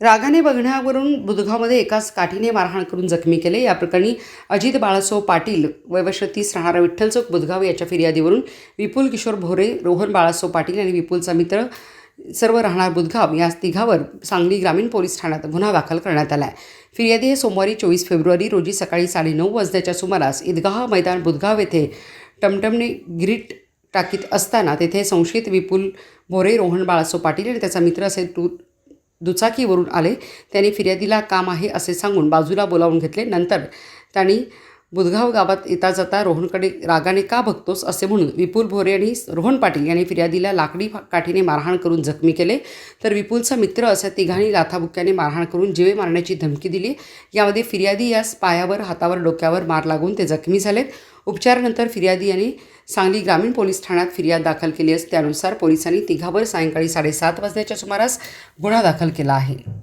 रागाने बघण्यावरून बुधगावमध्ये एकाच काठीने मारहाण करून जखमी केले. या प्रकरणी अजित बाळासो पाटील वयवर्ष तीस राहणारा विठ्ठल चौक बुधगाव याच्या फिर्यादीवरून विपुल किशोर भोरे रोहन बाळासो पाटील आणि विपुलचा मित्र सर्व राहणार बुधगाव या तिघावर सांगली ग्रामीण पोलीस ठाण्यात गुन्हा दाखल करण्यात आला आहे फिर्यादी हे सोमवारी चोवीस फेब्रुवारी रोजी सकाळी साडेनऊ वाजण्याच्या सुमारास ईदगाह मैदान बुधगाव येथे टमटमने ग्रीट टाकीत असताना तेथे संशयित विपुल भोरे रोहन बाळासो पाटील आणि त्याचा मित्र असे टू दुचाकीवरून आले. त्यांनी फिर्यादीला काम आहे असे सांगून बाजूला बोलावून घेतले. नंतर त्यांनी बुधगाव गावात येता जाता रोहनकडे रागाने का बघतोस असे म्हणून विपुल भोरे आणि रोहन पाटील यांनी फिर्यादीला लाकडी काठीने मारहाण करून जखमी केले. तर विपुलचा मित्र अशा तिघांनी लाथाबुक्क्याने मारहाण करून जीवे मारण्याची धमकी दिली. यामध्ये फिर्यादी यास पायावर हातावर डोक्यावर मार लागून ते जखमी झालेत. उपचारानंतर फिर्यादी यांनी सांगली ग्रामीण पोलीस ठाण्यात फिर्याद दाखल केली असते. त्यानुसार पोलिसांनी तिघावर सायंकाळी साडेसात वाजण्याच्या सुमारास गुन्हा दाखल केला आहे.